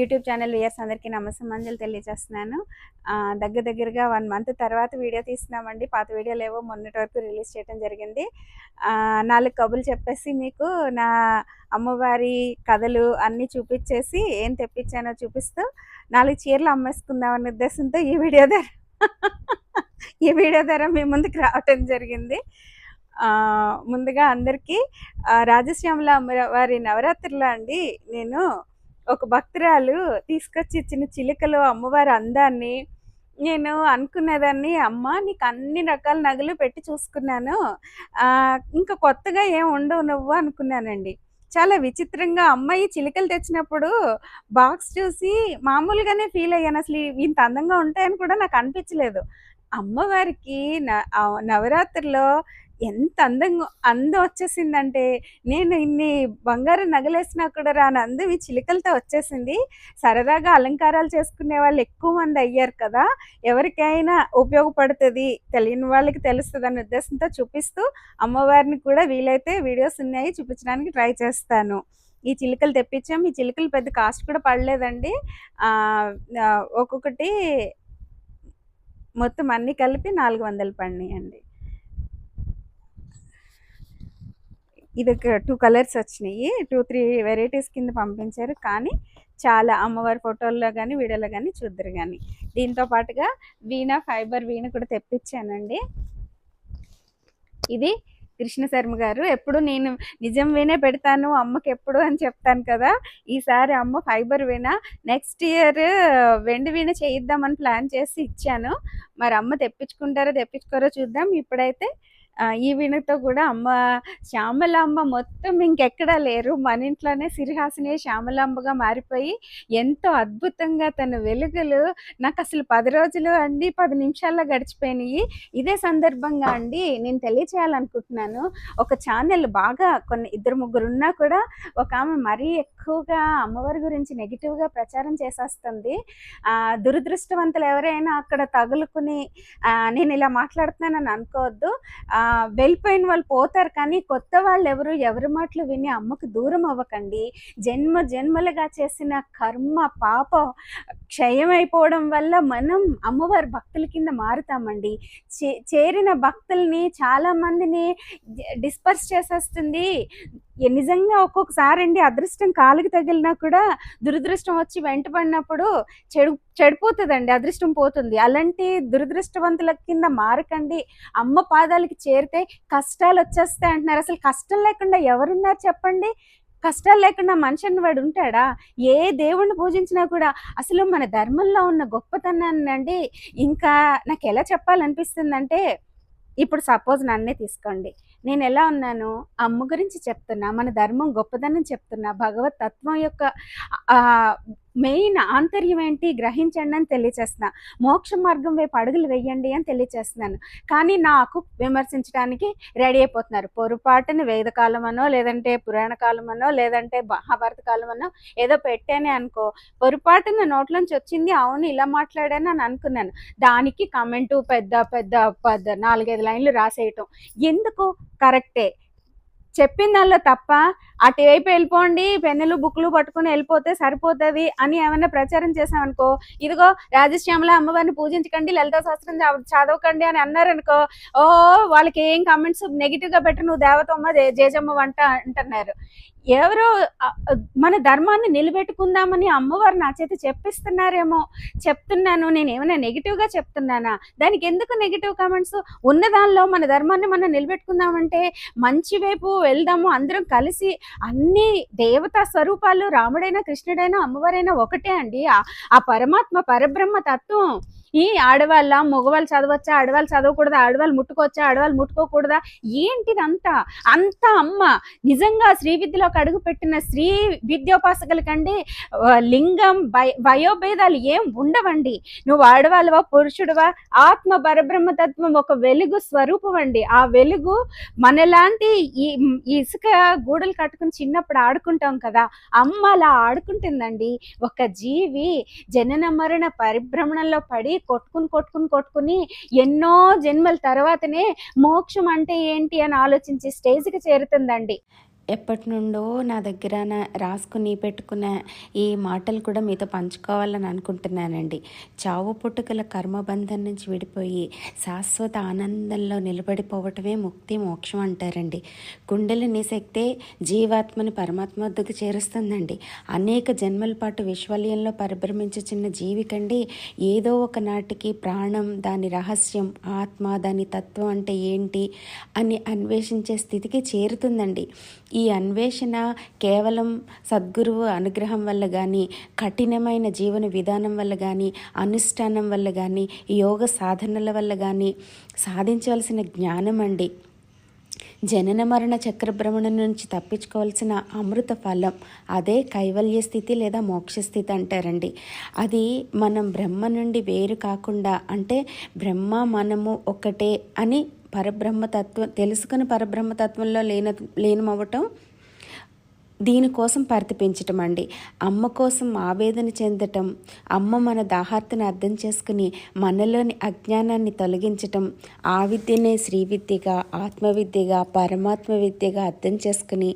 YouTube channel years అందరికీ నమస్సమాంజలు తెలియజేస్తున్నాను. దగ్గర దగ్గరగా వన్ మంత్ తర్వాత వీడియో తీస్తున్నామండి. పాత వీడియోలు ఏవో మొన్నటి వరకు రిలీజ్ చేయడం జరిగింది. నాలుగు కబులు చెప్పేసి మీకు నా అమ్మవారి కథలు అన్నీ చూపించేసి ఏం తెప్పించానో చూపిస్తూ నాలుగు చీరలు అమ్మేసుకుందాం అనే ఉద్దేశంతో ఈ వీడియో ద్వారా ఈ వీడియో ద్వారా మీ ముందుకు రావటం జరిగింది. ముందుగా అందరికీ రాజశ్యామల అమ్మవారి నవరాత్రులు అండి నేను ఒక భక్తురాలు తీసుకొచ్చి ఇచ్చిన చిలుకలు అమ్మవారి అందాన్ని నేను అనుకునేదాన్ని అమ్మ నీకు అన్ని రకాల నగలు పెట్టి చూసుకున్నాను. ఇంకా కొత్తగా ఏం ఉండవు నువ్వు అనుకున్నానండి. చాలా విచిత్రంగా అమ్మాయి చిలుకలు తెచ్చినప్పుడు బాక్స్ చూసి మామూలుగానే ఫీల్ అయ్యాను. అసలు ఇంత అందంగా ఉంటాయని కూడా నాకు అనిపించలేదు. అమ్మవారికి నవరాత్రిలో ఎంత అందంగా అందం వచ్చేసిందంటే నేను ఇన్ని బంగారు నగలేసినా కూడా రాని అందం ఈ చిలుకలతో వచ్చేసింది. సరదాగా అలంకారాలు చేసుకునే వాళ్ళు ఎక్కువ మంది అయ్యారు కదా ఎవరికైనా ఉపయోగపడుతుంది తెలియని వాళ్ళకి తెలుస్తుంది అనే ఉద్దేశంతో చూపిస్తూ అమ్మవారిని కూడా వీలైతే వీడియోస్ ఉన్నాయి చూపించడానికి ట్రై చేస్తాను. ఈ చిలుకలు తెప్పించాం. ఈ చిలుకలు పెద్ద కాస్ట్ కూడా పడలేదండి. ఒక్కొక్కటి మొత్తం అన్నీ కలిపి నాలుగు వందలు పడినాయండి. ఇది ఒక టూ కలర్స్ వచ్చినాయి. టూ త్రీ వెరైటీస్ కింద పంపించారు. కానీ చాలా అమ్మవారి ఫోటోల్లో కానీ వీడియోలో కానీ చూద్దరు కానీ దీంతో పాటుగా వీణ ఫైబర్ వీణ కూడా తెప్పించానండి. ఇది కృష్ణ శర్మ గారు. ఎప్పుడు నేను నిజం వీణే పెడతాను అమ్మకి ఎప్పుడు అని చెప్తాను కదా. ఈసారి అమ్మ ఫైబర్ వీణ నెక్స్ట్ ఇయర్ వెండి వీణ చేయిద్దామని ప్లాన్ చేసి ఇచ్చాను. మరి అమ్మ తెప్పించుకుంటారో తెప్పించుకోరో చూద్దాం. ఇప్పుడైతే ఈవినతో ఈ కూడా అమ్మ శ్యామలాంబ మొత్తం ఇంకెక్కడా లేరు. మన ఇంట్లోనే సిరిహాసిని శ్యామలాంబగా మారిపోయి ఎంతో అద్భుతంగా తన వెలుగులు నాకు అసలు పది రోజులు అండి పది నిమిషాల్లో గడిచిపోయినాయి. ఇదే సందర్భంగా అండి నేను తెలియచేయాలనుకుంటున్నాను. ఒక ఛానల్ బాగా కొన్ని ఇద్దరు ముగ్గురు ఉన్నా కూడా ఒక ఆమె మరీ ఎక్కువగా అమ్మవారి గురించి నెగిటివ్గా ప్రచారం చేసేస్తుంది. దురదృష్టవంతులు ఎవరైనా అక్కడ తగులుకుని నేను ఇలా మాట్లాడుతున్నానని అనుకోవద్దు. ఆ, వెళ్ళిపోయిన వాళ్ళు పోతారు కానీ కొత్త వాళ్ళు ఎవరు ఎవరి మాటలు విని అమ్మకు దూరం అవ్వకండి. జన్మ జన్మలుగా చేసిన కర్మ పాప క్షయం అయిపోవడం వల్ల మనం అమ్మవారి భక్తుల కింద మారుతామండి. చే- చేరిన భక్తుల్ని చాలామందిని డిస్పర్స్ చేసేస్తుంది. నిజంగా ఒక్కొక్కసారి అండి అదృష్టం కాలుకి తగిలినా కూడా దురదృష్టం వచ్చి వెంటబడినప్పుడు చెడు చెడిపోతుందండి అదృష్టం పోతుంది. అలాంటి దురదృష్టవంతుల కింద మారకండి. అమ్మ పాదాలకి చేరితే కష్టాలు వచ్చేస్తాయి అంటున్నారు. అసలు కష్టం లేకుండా ఎవరున్నారు చెప్పండి? కష్టాలు లేకుండా మనిషి వాడు ఉంటాడా? ఏ దేవుణ్ణి పూజించినా కూడా అసలు మన ధర్మంలో ఉన్న గొప్పతనాన్ని అండి ఇంకా నాకు ఎలా చెప్పాలనిపిస్తుందంటే ఇప్పుడు సపోజ్ నన్నే తీసుకోండి. నేను ఎలా ఉన్నాను? అమ్మ గురించి చెప్తున్నా మన ధర్మం గొప్పదనం చెప్తున్నా భగవత్ తత్వం యొక్క మెయిన్ ఆంతర్యం ఏంటి? గ్రహించండి అని తెలియచేస్తున్నా. మోక్ష మార్గం వైపు అడుగులు వేయండి అని తెలియచేస్తున్నాను. కానీ నాకు విమర్శించడానికి రెడీ అయిపోతున్నారు. పొరపాటుని వేదకాలమనో లేదంటే పురాణ కాలమనో లేదంటే మహాభారత కాలమనో ఏదో పెట్టానే అనుకో. పొరపాటున నోట్లోంచి వచ్చింది అవును ఇలా మాట్లాడాను అని అనుకున్నాను. దానికి కమెంటు పెద్ద పెద్ద పెద్ద నాలుగైదు లైన్లు రాసేయటం. ఎందుకు? కరెక్టే. చెప్పిన దానిలో తప్ప అటువైపు వెళ్ళిపోండి పెన్నులు బుక్లు పట్టుకుని వెళ్ళిపోతే సరిపోతుంది అని ఏమైనా ప్రచారం చేసామనుకో ఇదిగో రాజశ్యామల అమ్మవారిని పూజించకండి లలిత శాస్త్రం చదవకండి అని అన్నారనుకో ఓ వాళ్ళకి ఏం కమెంట్స్ నెగిటివ్గా పెట్టి నువ్వు దేవతమ్మ జేజమ్మ వంట అంటున్నారు. ఎవరో మన ధర్మాన్ని నిలబెట్టుకుందామని అమ్మవారు నా చేత చెప్పిస్తున్నారేమో చెప్తున్నాను నేను ఏమైనా నెగిటివ్గా చెప్తున్నానా? దానికి ఎందుకు నెగిటివ్ కామెంట్స్ ఉన్న దానిలో మన ధర్మాన్ని మనం నిలబెట్టుకుందామంటే మంచి వైపు వెళ్దాము అందరం కలిసి అన్ని దేవతా స్వరూపాలు రాముడైనా కృష్ణుడైనా అమ్మవారైనా ఒకటే అండి. ఆ- ఆ పరమాత్మ పరబ్రహ్మ తత్వం ఈ ఆడవాళ్ళ మగవాళ్ళు చదవచ్చా ఆడవాళ్ళు చదవకూడదా ఆడవాళ్ళు ముట్టుకోవచ్చా ఆడవాళ్ళు ముట్టుకోకూడదా? ఏంటిదంతా? అంతా అమ్మ. నిజంగా శ్రీ విద్యలోకి అడుగు పెట్టిన స్త్రీ విద్యోపాసకులకండి ఆ, లింగం వయోభేదాలు ఏం ఉండవండి. నువ్వు ఆడవాళ్ళవా పురుషుడువా? ఆత్మ పరబ్రహ్మ తత్వం ఒక వెలుగు స్వరూపం అండి. ఆ వెలుగు మనలాంటి ఈ ఈ ఇసుక గూడలు కట్టుకుని చిన్నప్పుడు ఆడుకుంటాం కదా అమ్మ అలా ఆడుకుంటుందండి. ఒక జీవి జనన మరణ పరిభ్రమణంలో పడి కొట్టుకుని కొట్టుకుని కొట్టుకుని ఎన్నో జన్మల తర్వాతనే మోక్షం అంటే ఏంటి అని ఆలోచించే స్టేజ్కి చేరుతుందండి. ఎప్పటి నుండో నా దగ్గర రాసుకుని పెట్టుకున్న ఈ మాటలు కూడా మీతో పంచుకోవాలని అనుకుంటున్నానండి. చావు పుట్టుకల కర్మబంధం నుంచి విడిపోయి శాశ్వత ఆనందంలో నిలబడిపోవటమే ముక్తి మోక్షం అంటారండి. కుండలిని శక్తే జీవాత్మని పరమాత్మ వద్దకు చేరుస్తుందండి. అనేక జన్మల పాటు విశ్వలయంలో పరిభ్రమించుచున్న జీవికండి ఏదో ఒక నాటికి ప్రాణం దాని రహస్యం ఆత్మ దాని తత్వం అంటే ఏంటి అని అన్వేషించే స్థితికి చేరుతుందండి. ఈ ఈ అన్వేషణ కేవలం సద్గురువు అనుగ్రహం వల్ల కానీ కఠినమైన జీవన విధానం వల్ల కానీ అనుష్ఠానం వల్ల కానీ యోగ సాధనల వల్ల కానీ సాధించవలసిన జ్ఞానం అండి జనన మరణ చక్రభ్రమణం నుంచి తప్పించుకోవాల్సిన అమృత ఫలం అదే కైవల్య స్థితి లేదా మోక్ష స్థితి అంటారండి. అది మనం బ్రహ్మ నుండి వేరు కాకుండా అంటే బ్రహ్మ మనము ఒకటే అని పరబ్రహ్మతత్వం తెలుసుకుని పరబ్రహ్మతత్వంలో లేన లీనమవ్వటం దీనికోసం పరితపించటం అండి అమ్మ కోసం ఆవేదన చెందటం అమ్మ మన దాహార్తను అర్థం చేసుకుని మనలోని అజ్ఞానాన్ని తొలగించటం ఆ విద్యనే శ్రీ విద్యగా ఆత్మవిద్యగా పరమాత్మ విద్యగా అర్థం చేసుకుని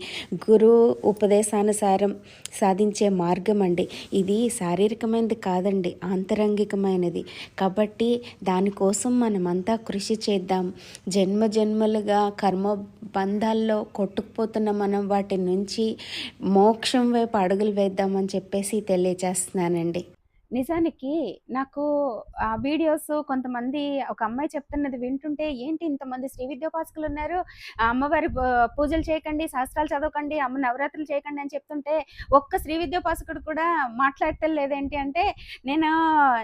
గురువు ఉపదేశానుసారం సాధించే మార్గం అండి ఇది శారీరకమైనది కాదండి ఆంతరంగికమైనది. కాబట్టి దానికోసం మనమంతా కృషి చేద్దాం. జన్మ జన్మలుగా కర్మ బంధాల్లో కొట్టుకుపోతున్న మనం వాటి నుంచి మోక్షం వైపు అడుగులు వేద్దామని చెప్పేసి తెలియచేస్తున్నానండి నిజానికి నాకు ఆ వీడియోస్ కొంతమంది ఒక అమ్మాయి చెప్తున్నది వింటుంటే ఏంటి ఇంతమంది శ్రీ విద్యోపాసకులు ఉన్నారు? ఆ అమ్మవారి పూజలు చేయకండి శాస్త్రాలు చదవకండి అమ్మ నవరాత్రులు చేయకండి అని చెప్తుంటే ఒక్క శ్రీ విద్యోపాసకుడు కూడా మాట్లాడటం లేదేంటి అంటే నేను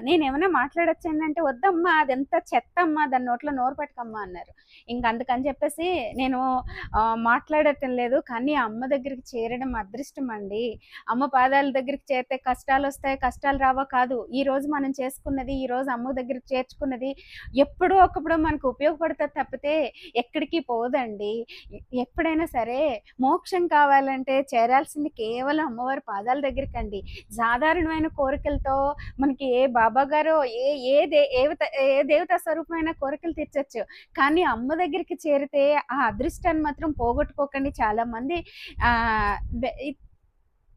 నేను ఏమైనా మాట్లాడొచ్చాను అంటే వద్దమ్మా అది ఎంత చెత్త అమ్మా దాని నోట్లో నోరు పెట్టుకమ్మా అన్నారు. ఇంక అందుకని చెప్పేసి నేను మాట్లాడటం లేదు. కానీ అమ్మ దగ్గరికి చేరడం అదృష్టం అండి. అమ్మ పాదాల దగ్గరికి చేరితే కష్టాలు వస్తాయి కష్టాలు రావో కాదు. ఈ రోజు మనం చేసుకున్నది ఈ రోజు అమ్మ దగ్గరికి చేర్చుకున్నది ఎప్పుడో ఒకప్పుడు మనకు ఉపయోగపడుతుంది తప్పితే ఎక్కడికి పోదండి. ఎప్పుడైనా సరే మోక్షం కావాలంటే చేరాల్సింది కేవలం అమ్మవారి పాదాల దగ్గరికి అండి సాధారణమైన కోరికలతో మనకి ఏ బాబా గారో ఏ ఏ దే ఏవత ఏ దేవతా స్వరూపమైన కోరికలు తీర్చచ్చు. కానీ అమ్మ దగ్గరికి చేరితే ఆ అదృష్టాన్ని మాత్రం పోగొట్టుకోకండి. చాలా మంది ఆ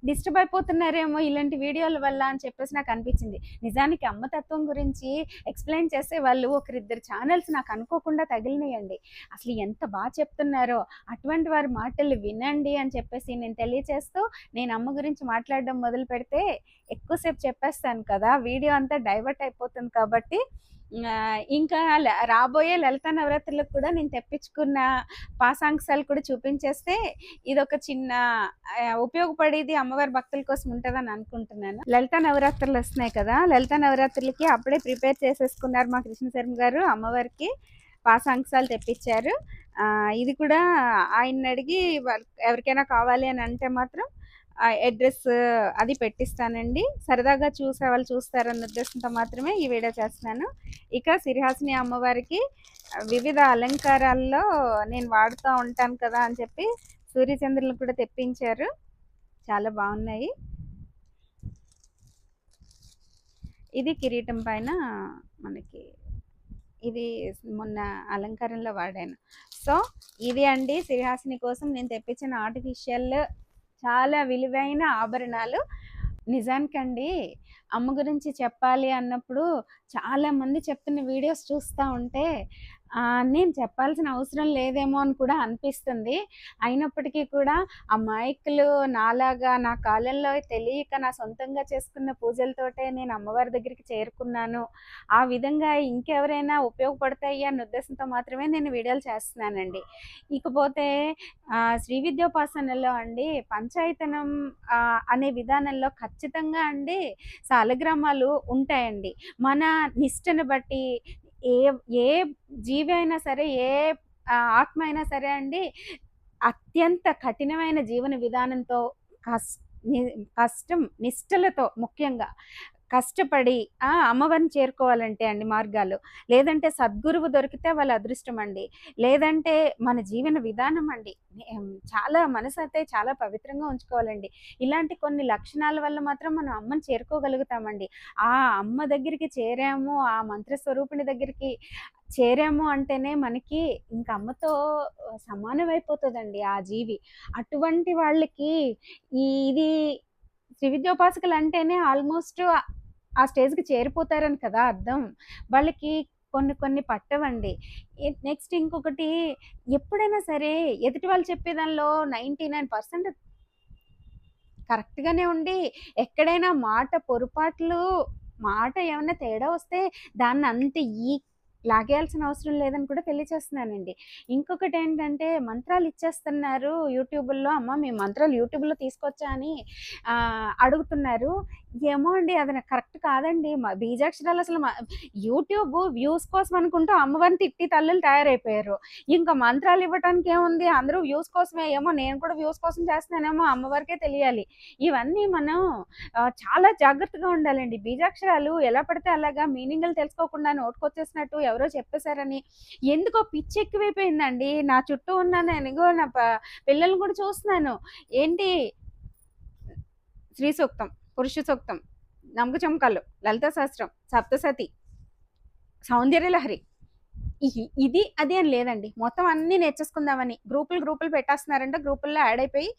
డిస్టర్బ్ అయిపోతున్నారేమో ఇలాంటి వీడియోల వల్ల అని చెప్పేసి నాకు అనిపించింది. నిజానికి అమ్మతత్వం గురించి ఎక్స్ప్లెయిన్ చేసే వాళ్ళు ఒకరిద్దరు ఛానల్స్ నాకు అనుకోకుండా తగిలినాయండి. అసలు ఎంత బాగా చెప్తున్నారో అటువంటి వారి మాటలు వినండి అని చెప్పేసి నేను తెలియచేస్తూ నేను అమ్మ గురించి మాట్లాడడం మొదలు పెడితే ఎక్కువసేపు చెప్పేస్తాను కదా వీడియో అంతా డైవర్ట్ అయిపోతుంది కాబట్టి ఇంకా రాబోయే లలిత నవరాత్రులకు కూడా నేను తెప్పించుకున్న పాసాంశాలు కూడా చూపించేస్తే ఇది ఒక చిన్న ఉపయోగపడేది అమ్మవారి భక్తుల కోసం ఉంటుందని అనుకుంటున్నాను. లలిత నవరాత్రులు వస్తున్నాయి కదా లలిత నవరాత్రులకి అప్పుడే ప్రిపేర్ చేసేసుకున్నారు మా కృష్ణశర్మ గారు అమ్మవారికి పాసాంశాలు తెప్పించారు. ఇది కూడా ఆయన అడిగి ఎవరికైనా కావాలి అని అంటే మాత్రం అడ్రస్ అది పెట్టిస్తానండి. సరదాగా చూసే వాళ్ళు చూస్తారన్న ఉద్దేశంతో మాత్రమే ఈ వీడియో చేస్తున్నాను. ఇక సిరిహాసిని అమ్మవారికి వివిధ అలంకారాల్లో నేను వాడుతూ ఉంటాను కదా అని చెప్పి సూర్యచంద్రులు కూడా తెప్పించారు. చాలా బాగున్నాయి. ఇది కిరీటం పైన మనకి ఇది మొన్న అలంకారంలో వాడాను. సో ఇది అండి సిరిహాసిని కోసం నేను తెప్పించిన ఆర్టిఫిషియల్ చాలా విలువైన ఆభరణాలు. నిజానికండి అమ్మ గురించి చెప్పాలి అన్నప్పుడు చాలామంది చెప్పిన చెప్తున్న వీడియోస్ చూస్తూ ఉంటే నేను చెప్పాల్సిన అవసరం లేదేమో అని కూడా అనిపిస్తుంది. అయినప్పటికీ కూడా ఆ మైకులు నాలాగా నా కాలంలో తెలియక నా సొంతంగా చేసుకున్న పూజలతోటే నేను అమ్మవారి దగ్గరికి చేరుకున్నాను. ఆ విధంగా ఇంకెవరైనా ఉపయోగపడతాయి అన్న ఉద్దేశంతో మాత్రమే నేను వీడియోలు చేస్తున్నానండి. ఇకపోతే శ్రీ విద్యోపాసనలో అండి పంచాయతనం అనే విధానంలో ఖచ్చితంగా అండి సాలగ్రామాలు ఉంటాయండి. మన నిష్టను బట్టి ఏ ఏ జీవి అయినా సరే ఏ ఆత్మ అయినా సరే అండి అత్యంత కఠినమైన జీవన విధానంతో కష్ట ని- కష్టం నిష్టలతో ముఖ్యంగా కష్టపడి అమ్మవారిని చేరుకోవాలంటే అండి మార్గాలు. లేదంటే సద్గురువు దొరికితే వాళ్ళ అదృష్టం అండి. లేదంటే మన జీవన విధానం అండి. చాలా మనసు అయితే చాలా పవిత్రంగా ఉంచుకోవాలండి. ఇలాంటి కొన్ని లక్షణాల వల్ల మాత్రం మనం అమ్మని చేరుకోగలుగుతామండి. ఆ అమ్మ దగ్గరికి చేరాము, ఆ మంత్రస్వరూపిణి దగ్గరికి చేరాము అంటేనే మనకి ఇంక అమ్మతో సమానమైపోతుందండి ఆ జీవి. అటువంటి వాళ్ళకి ఈ ఇది శ్రీ విద్యోపాసకులు అంటేనే ఆల్మోస్ట్ ఆ స్టేజ్‌కి చేరిపోతారని కదా అర్థం. వాళ్ళకి కొన్ని కొన్ని పట్టవండి. నెక్స్ట్ ఇంకొకటి ఎప్పుడైనా సరే ఎదుటి వాళ్ళు చెప్పే దానిలో 99% కరెక్ట్‌గానే ఉండి ఎక్కడైనా మాట పొరపాట్లు మాట ఏమైనా తేడా వస్తే దాన్ని అంత ఈ లాగేయాల్సిన అవసరం లేదని కూడా తెలియచేస్తున్నానండి. ఇంకొకటి ఏంటంటే మంత్రాలు ఇచ్చేస్తున్నారు యూట్యూబ్లో అమ్మ మీ మంత్రాలు యూట్యూబ్‌లో తీసుకొచ్చా అని అడుగుతున్నారు. ఏమో అండి అది నాకు కరెక్ట్ కాదండి. మా బీజాక్షరాలు అసలు యూట్యూబ్ వ్యూస్ కోసం అనుకుంటూ అమ్మవారిని తిట్టి తల్లులు తయారైపోయారు. ఇంకా మంత్రాలు ఇవ్వటానికి ఏముంది అందరూ వ్యూస్ కోసమే ఏమో నేను కూడా వ్యూస్ కోసం చేస్తున్నానేమో అమ్మవారికే తెలియాలి. ఇవన్నీ మనం చాలా జాగ్రత్తగా ఉండాలండి. బీజాక్షరాలు ఎలా పడితే అలాగా మీనింగ్లు తెలుసుకోకుండా నోటికొచ్చేసినట్టు ఎవరో చెప్పేసారని ఎందుకో పిచ్చి ఎక్కువైపోయిందండి. నా చుట్టూ ఉన్న నేను నా పిల్లల్ని కూడా చూస్తున్నాను. ఏంటి శ్రీ సూక్తం, పురుష సూక్తం, నమ్మక చమకాలు, లలిత శాస్త్రం సప్తసతి, సౌందర్యలహరి. లహరి ఇది, అది అని లేదండి. మొత్తం అన్నీ నేర్చేసుకుందామని. గ్రూపులు గ్రూపులు పెట్టేస్తున్నారంటే గ్రూపుల్లో యాడ్ అయిపోయి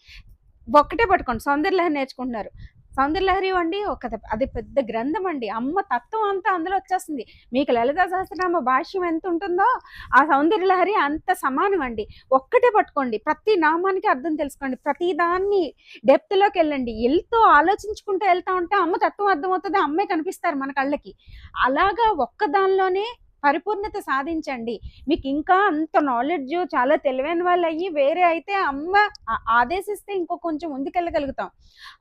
ఒక్కటే పట్టుకోండి. సౌందర్యలహరి నేర్చుకుంటున్నారు. సౌందర్యలహరి అండి ఒక అది పెద్ద గ్రంథం అండి. అమ్మ తత్వం అంతా అందులో వచ్చేస్తుంది. మీకు లలిత సహస్రనామ భాష్యం ఎంత ఉంటుందో ఆ సౌందర్యలహరి అంత సమానం అండి. ఒక్కటే పట్టుకోండి. ప్రతి నామానికి అర్థం తెలుసుకోండి. ప్రతి దాన్ని డెప్త్‌లోకెళ్ళండి. వెళ్తూ ఆలోచించుకుంటూ వెళ్తూ ఉంటే అమ్మ తత్వం అర్థమవుతుంది అమ్మే కనిపిస్తారు మన కళ్ళకి. అలాగా ఒక్క దానిలోనే పరిపూర్ణత సాధించండి. మీకు ఇంకా అంత నాలెడ్జ్ చాలా తెలివైన వాళ్ళు అయ్యి వేరే అయితే అమ్మ ఆదేశిస్తే ఇంకో కొంచెం ముందుకెళ్ళగలుగుతాం.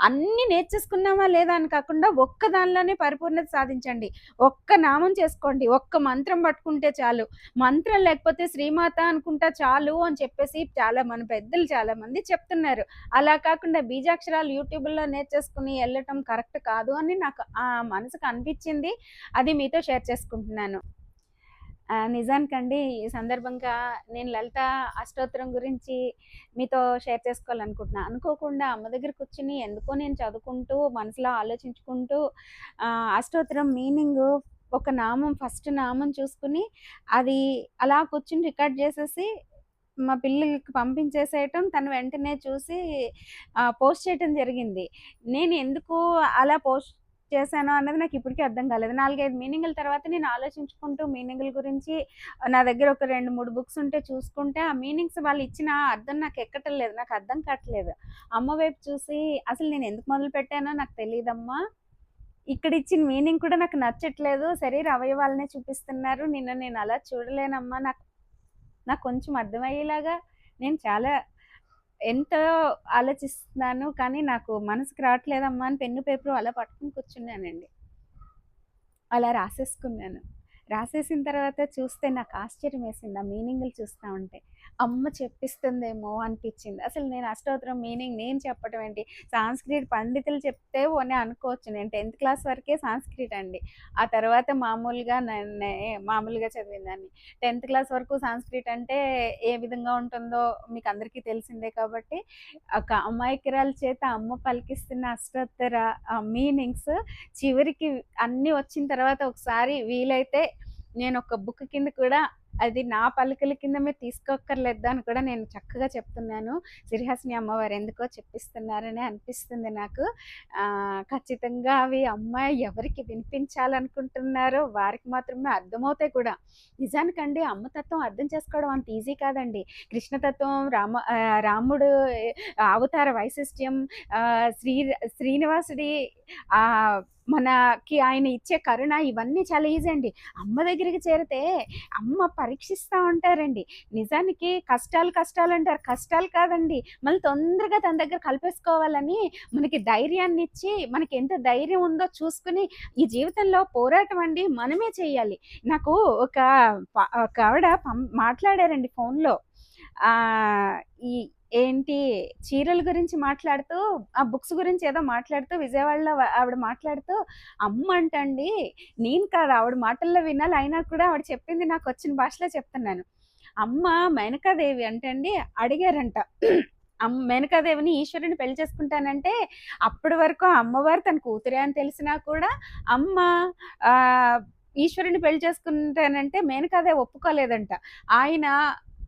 అన్నీ నేర్చేసుకున్నామా లేదా అని కాకుండా ఒక్క దానిలోనే పరిపూర్ణత సాధించండి. ఒక్క నామం చేసుకోండి. ఒక్క మంత్రం పట్టుకుంటే చాలు. మంత్రం లేకపోతే శ్రీమాత అనుకుంటా చాలు అని చెప్పేసి చాలా మన పెద్దలు చాలామంది చెప్తున్నారు. అలా కాకుండా బీజాక్షరాలు యూట్యూబ్లో నేర్చేసుకుని వెళ్ళటం కరెక్ట్ కాదు అని నాకు ఆ మనసుకు అనిపించింది అది మీతో షేర్ చేసుకుంటున్నాను. నిజానికండి ఈ సందర్భంగా నేను లలిత అష్టోత్తరం గురించి మీతో షేర్ చేసుకోవాలనుకుంటున్నా. అనుకోకుండా అమ్మ దగ్గర కూర్చుని ఎందుకో నేను చదువుకుంటూ మనసులో ఆలోచించుకుంటూ అష్టోత్తరం మీనింగు ఒక నామం ఫస్ట్ నామం చూసుకొని అది అలా కూర్చుని రికార్డ్ చేసేసి మా పిల్లలకి పంపించేసేయటం. తను వెంటనే చూసి పోస్ట్ చేయటం జరిగింది. నేను ఎందుకు అలా పోస్ట్ చేశానో అన్నది నాకు ఇప్పటికీ అర్థం కాలేదు. 4, 5 మీనింగుల తర్వాత నేను ఆలోచించుకుంటూ మీనింగ్ల గురించి నా దగ్గర ఒక 2, 3 బుక్స్ ఉంటే చూసుకుంటే ఆ మీనింగ్స్ వాళ్ళు ఇచ్చిన అర్థం నాకు ఎక్కటం లేదు. నాకు అర్థం కావట్లేదు. అమ్మ వైపు చూసి అసలు నేను ఎందుకు మొదలు పెట్టానో నాకు తెలియదమ్మా ఇక్కడ ఇచ్చిన మీనింగ్ కూడా నాకు నచ్చట్లేదు. శరీర అవయవాలనే చూపిస్తున్నారు. నిన్న నేను అలా చూడలేనమ్మా. నాకు నాకు కొంచెం అర్థమయ్యేలాగా నేను చాలా ఎంతో ఆలోచిస్తున్నాను. కానీ నాకు మనసుకు రావట్లేదమ్మా అని పెన్ను, పేపరు అలా పట్టుకుని కూర్చున్నానండి. అలా రాసేసుకున్నాను. రాసేసిన తర్వాత చూస్తే నాకు ఆశ్చర్యం వేసింది ఆ మీనింగులు చూస్తా ఉంటే. అమ్మ చెప్పిస్తుందేమో అనిపించింది అసలు నేను అష్టోత్తరం మీనింగ్ నేను చెప్పటం ఏంటి? సాంస్క్రిట్ పండితులు చెప్తే పోనీ అనుకోవచ్చు. నేను 10థ్ క్లాస్ వరకే సాంస్క్రిట్ అండి. ఆ తర్వాత మామూలుగా మామూలుగా చదివిందాన్ని. 10థ్ క్లాస్ వరకు సాంస్క్రిట్ అంటే ఏ విధంగా ఉంటుందో మీకు అందరికీ తెలిసిందే కాబట్టి ఒక అమాయకురాలు చేత అమ్మ పలికిస్తున్న అష్టోత్తర మీనింగ్స్ చివరికి అన్నీ వచ్చిన తర్వాత ఒకసారి వీలైతే నేను ఒక బుక్ కింద కూడా అది నా పలుకల కింద మీరు తీసుకోక్కర్లేదు అని కూడా నేను చక్కగా చెప్తున్నాను. సిరిహాసిని అమ్మవారు ఎందుకో చెప్పిస్తున్నారని అనిపిస్తుంది నాకు. ఖచ్చితంగా అవి అమ్మాయి ఎవరికి వినిపించాలనుకుంటున్నారో వారికి మాత్రమే అర్థమవుతాయి కూడా. నిజానికండి అమ్మతత్వం అర్థం చేసుకోవడం అంత ఈజీ కాదండి. కృష్ణతత్వం, రామ రాముడు అవతార వైశిష్ట్యం శ్రీ శ్రీనివాసుడి మనకి ఆయన ఇచ్చే కరుణ ఇవన్నీ చాలా ఈజీ అండి. అమ్మ దగ్గరికి చేరితే అమ్మ పరీక్షిస్తూ ఉంటారండి. నిజానికి కష్టాలు కష్టాలంటారు. కష్టాలు కాదండి. మళ్ళీ తొందరగా తన దగ్గర కలిపేసుకోవాలని మనకి ధైర్యాన్ని ఇచ్చి మనకి ఎంత ధైర్యం ఉందో చూసుకుని ఈ జీవితంలో పోరాటం అండి మనమే చేయాలి. నాకు ఒక ఒక ఆవిడ పం మాట్లాడారండి ఫోన్‌లో. ఈ ఏంటి చీరల గురించి మాట్లాడుతూ ఆ బుక్స్ గురించి ఏదో మాట్లాడుతూ విజయవాడలో ఆవిడ మాట్లాడుతూ అమ్మ అంటండి నేను కాదు ఆవిడ మాటల్లో వినాలి అయినా కూడా ఆవిడ చెప్పింది నాకు వచ్చిన భాషలో చెప్తున్నాను. అమ్మ మేనకాదేవి అంటండి అడిగారంట. అమ్మ మేనకాదేవిని ఈశ్వరుని పెళ్ళి చేసుకుంటానంటే అప్పటి వరకు ఆ అమ్మవారు తన కూతురే అని తెలిసినా కూడా అమ్మ ఈశ్వరుని పెళ్ళి చేసుకుంటానంటే మేనకాదేవి ఒప్పుకోలేదంట. ఆయన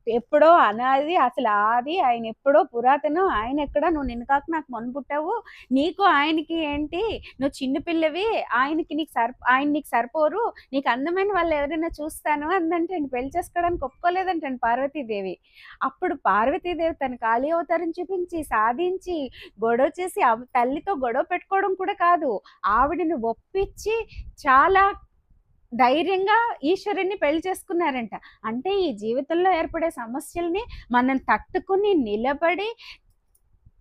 ఎప్పుడో అనాది అసలు ఆది ఆయన ఎప్పుడో పురాతనం ఆయన ఎక్కడ నువ్వు నిన్ను నాకు మొన్న పుట్టావు. నీకు ఆయనకి ఏంటి? నువ్వు చిన్నపిల్లవి ఆయనకి నీకు సర్ ఆయన నీకు సరిపోరు. నీకు అందమైన వాళ్ళు ఎవరైనా చూస్తాను అందంటే పెళ్ళి చేసుకోవడానికి ఒప్పుకోలేదంటాను పార్వతీదేవి. అప్పుడు పార్వతీదేవి తన ఖాళీ అవతారం చూపించి సాధించి గొడవ చేసి తల్లితో గొడవ పెట్టుకోవడం కూడా కాదు. ఆవిడని ఒప్పించి చాలా ధైర్యంగా ఈశ్వరుణ్ణి పెళ్ళి చేసుకున్నారంట. అంటే ఈ జీవితంలో ఏర్పడే సమస్యల్ని మనం తట్టుకుని నిలబడి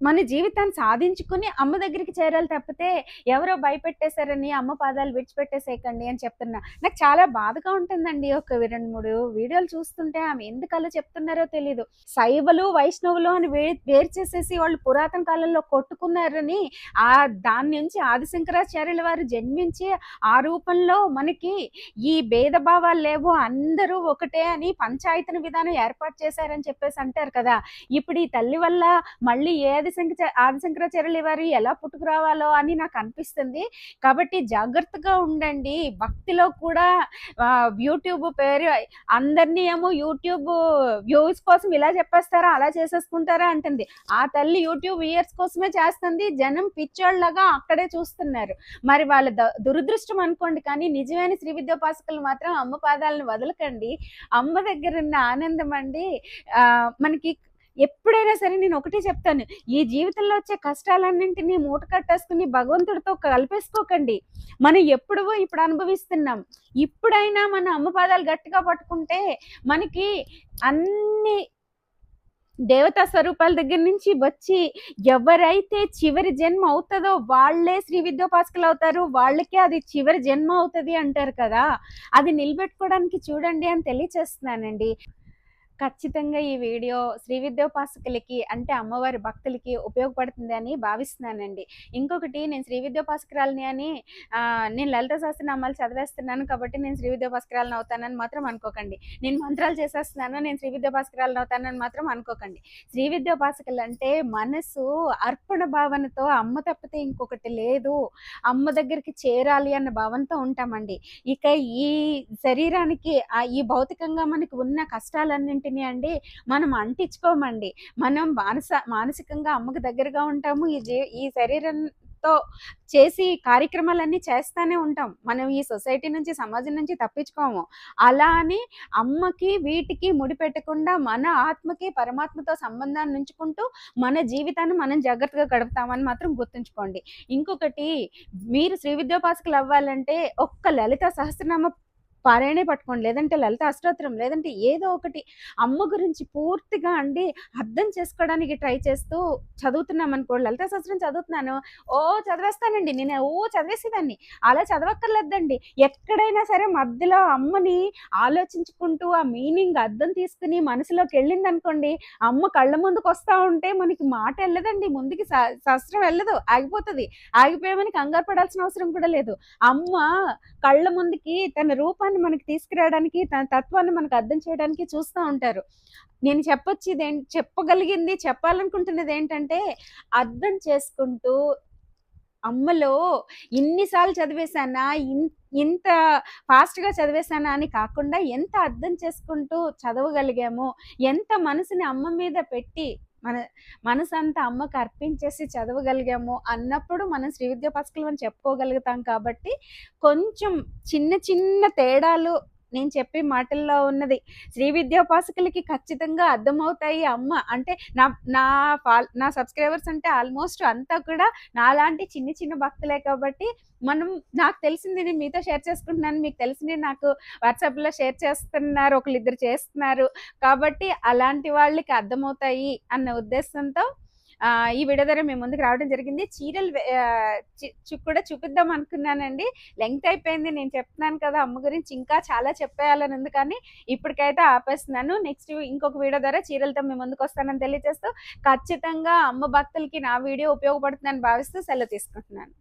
మన జీవితాన్ని సాధించుకుని అమ్మ దగ్గరికి చేరాలి తప్పితే ఎవరో భయపెట్టేశారని అమ్మ పాదాలు విడిచిపెట్టేసేయకండి అని చెప్తున్నా. నాకు చాలా బాధగా ఉంటుందండి ఒక రెండు మూడు వీడియోలు చూస్తుంటే ఆమె ఎందుకు అలా చెప్తున్నారో తెలియదు శైవలు వైష్ణవులు అని వేరు చేసేసి వాళ్ళు పురాతన కాలంలో కొట్టుకున్నారని ఆ దాని నుంచి ఆదిశంకరాచార్యుల వారు జన్మించి ఆ రూపంలో మనకి ఈ భేదభావాలు లేవు అందరూ ఒకటే అని పంచాయతన విధానం ఏర్పాటు చేశారని చెప్పేసి అంటారు కదా. ఇప్పుడు ఈ తల్లి వల్ల మళ్ళీ ఏది ఏ ఆదిశంకర ఆదిశంకరాచార్యుల వారు ఎలా పుట్టుకురావాలో అని నాకు అనిపిస్తుంది. కాబట్టి జాగ్రత్తగా ఉండండి. భక్తిలో కూడా యూట్యూబ్ పేరు అందరినీ ఏమో యూట్యూబ్ వ్యూస్ కోసం ఇలా చెప్పేస్తారా అలా చేసేసుకుంటారా అంటుంది. ఆ తల్లి యూట్యూబ్ ఇయర్స్ కోసమే చేస్తుంది. జనం పిచ్చోళ్ళగా అక్కడే చూస్తున్నారు. మరి వాళ్ళ ద- దురదృష్టం అనుకోండి కానీ నిజమైన శ్రీ విద్యోపాసకులు మాత్రం అమ్మ పాదాలను వదలకండి. అమ్మ దగ్గర ఉన్న ఆనందం అండి. మనకి ఎప్పుడైనా సరే నేను ఒకటి చెప్తాను. ఈ జీవితంలో వచ్చే కష్టాలన్నింటినీ మూట కట్టేసుకుని భగవంతుడితో కలిపేసుకోకండి. మనం ఎప్పుడో ఇప్పుడు అనుభవిస్తున్నాం. ఇప్పుడైనా మన అమ్మ పాదాలు గట్టిగా పట్టుకుంటే మనకి అన్ని దేవతా స్వరూపాల దగ్గర నుంచి వచ్చి ఎవరైతే చివరి జన్మ అవుతుందో వాళ్ళే శ్రీ విద్యోపాసకులు అవుతారు. వాళ్ళకే అది చివరి జన్మ అవుతుంది అంటారు కదా. అది నిలబెట్టుకోవడానికి చూడండి అని తెలియచేస్తున్నానండి. ఖచ్చితంగా ఈ వీడియో శ్రీ విద్యోపాసకులకి అంటే అమ్మవారి భక్తులకి ఉపయోగపడుతుంది అని భావిస్తున్నానండి. ఇంకొకటి నేను శ్రీ విద్యోపాసకురాలని అని నేను లలిత సహస్రనామాలు చదివేస్తున్నాను కాబట్టి నేను శ్రీ విద్యోపాసకురాలను అవుతానని మాత్రం అనుకోకండి. నేను మంత్రాలు చేసేస్తున్నాను నేను శ్రీ విద్యోపాసకురాలను అవుతానని మాత్రం అనుకోకండి. శ్రీ విద్యోపాసకులు అంటే మనసు అర్పణ భావనతో అమ్మ తప్పితే ఇంకొకటి లేదు. అమ్మ దగ్గరికి చేరాలి అన్న భావనతో ఉంటామండి. ఇక ఈ శరీరానికి ఈ భౌతికంగా మనకు ఉన్న కష్టాలన్నింటినీ అండి? మనం అంటించుకోమండి. మనం మానస మానసికంగా అమ్మకు దగ్గరగా ఉంటాము. ఈ జీ ఈ శరీరంతో చేసి కార్యక్రమాలన్నీ చేస్తానే ఉంటాం. మనం ఈ సొసైటీ నుంచి సమాజం నుంచి తప్పించుకోము. అలా అని అమ్మకి వీటికి ముడిపెట్టకుండా మన ఆత్మకి పరమాత్మతో సంబంధాన్ని ఉంచుకుంటూ మన జీవితాన్ని మనం జాగ్రత్తగా గడుపుతామని మాత్రం గుర్తుంచుకోండి. ఇంకొకటి మీరు శ్రీ విద్యోపాసకులు అవ్వాలంటే ఒక్క లలిత సహస్రనామ పారాయణే పట్టుకోండి. లేదంటే లలిత అష్టోత్తరం లేదంటే ఏదో ఒకటి అమ్మ గురించి పూర్తిగా అండి అర్థం చేసుకోవడానికి ట్రై చేస్తూ చదువుతున్నాం అనుకో లలిత శాస్త్రం చదువుతున్నాను. ఓ చదివేస్తానండి. నేను ఓ చదివేసేదాన్ని. అలా చదవక్కర్లేదండి. ఎక్కడైనా సరే మధ్యలో అమ్మని ఆలోచించుకుంటూ ఆ మీనింగ్ అర్థం తీసుకుని మనసులోకి వెళ్ళింది అనుకోండి అమ్మ కళ్ళ ముందుకు వస్తా ఉంటే మనకి మాట వెళ్ళదండి. ముందుకి స- శాస్త్రం వెళ్ళదు. ఆగిపోతుంది. ఆగిపోయామని కంగారు పడాల్సిన అవసరం కూడా లేదు. అమ్మ కళ్ళ ముందుకి తన రూపాన్ని మనకి తీసుకురావడానికి తన తత్వాన్ని మనకు అర్థం చేయడానికి చూస్తూ ఉంటారు. నేను చెప్పొచ్చేది ఏం చెప్పగలిగింది చెప్పాలనుకుంటున్నది ఏంటంటే అర్థం చేసుకుంటూ అమ్మలో ఇన్నిసార్లు చదివేశానా ఇన్- ఇంత ఫాస్ట్గా చదివేశానా అని కాకుండా ఎంత అర్థం చేసుకుంటూ చదవగలిగామో ఎంత మనసుని అమ్మ మీద పెట్టి మన మనసు అంతా అమ్మకి అర్పించేసి చదవగలిగాము అన్నప్పుడు మనం శ్రీ విద్యాపాసకులు అని చెప్పుకోగలుగుతాం కాబట్టి కొంచెం చిన్న చిన్న తేడాలు నేను చెప్పే మాటల్లో ఉన్నది. శ్రీ విద్యోపాసకులకి ఖచ్చితంగా అర్థమవుతాయి అమ్మ. అంటే నా నా ఫాల్ నా సబ్స్క్రైబర్స్ అంటే ఆల్మోస్ట్ అంతా కూడా నాలాంటి చిన్న చిన్న భక్తులే కాబట్టి మనం నాకు తెలిసింది నేను మీతో షేర్ చేసుకుంటున్నాను. మీకు తెలిసింది నాకు వాట్సాప్లో షేర్ చేస్తున్నారు ఒకళ్ళిద్దరు చేస్తున్నారు. కాబట్టి అలాంటి వాళ్ళకి అర్థమవుతాయి అన్న ఉద్దేశంతో ఈ వీడియో ద్వారా మేము ముందుకు రావడం జరిగింది. చీరలు కూడా చూపిద్దాం అనుకున్నానండి. లెంగ్త్ అయిపోయింది నేను చెప్తున్నాను కదా అమ్మ గురించి. ఇంకా చాలా చెప్పేయాలని ఉంది కానీ ఇప్పటికైతే ఆపేస్తున్నాను. నెక్స్ట్ ఇంకొక వీడియో ద్వారా చీరలతో మేము ముందుకు వస్తానని తెలియజేస్తూ ఖచ్చితంగా అమ్మ భక్తులకి నా వీడియో ఉపయోగపడుతుందని భావిస్తూ సెలవు తీసుకుంటున్నాను.